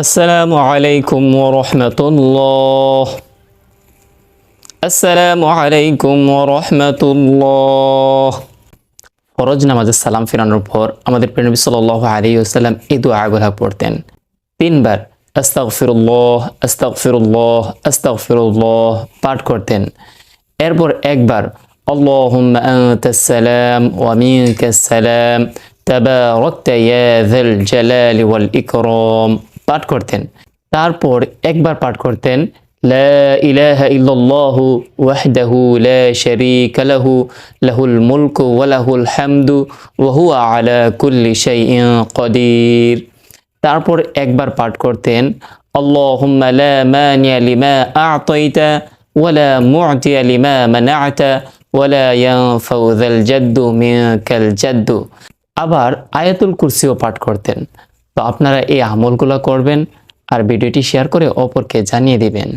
আসসালামু আলাইকুম রহমতুল্লাহ আসসালামু আলাইকুম রহমতুল্লাহ ফরজ নামাজের সালাম ফেরানোর পর আমাদের প্রেনবী সাল্লাহ আলী আসাল্লাম এই দোয়াগুলা পড়তেন তিনবার আস্তাগফিরুল্লাহ আস্তাগফিরুল্লাহ আস্তাগফিরুল্লাহ পাঠ করতেন এরপর একবার اللهم أنت السلام ومنك السلام تباركت يا ذا الجلال والإكرام পাঠ করতেন তারপর একবার পাঠ করতেন لا إله إلا الله وحده لا شريك له له الملك وله الحمد وهو على كل شيء قدير তারপর একবার পাঠ করতেন اللهم لا مانع لما أعطيت ولا معطي لما منعت ولا ينفع ذا الجد منك الجد আবার আয়াতুল কুরসিও পাঠ করতেন তো আপনারা এই আমলগুলো করবেন আর ভিডিওটি শেয়ার করে অপরকে জানিয়ে দিবেন।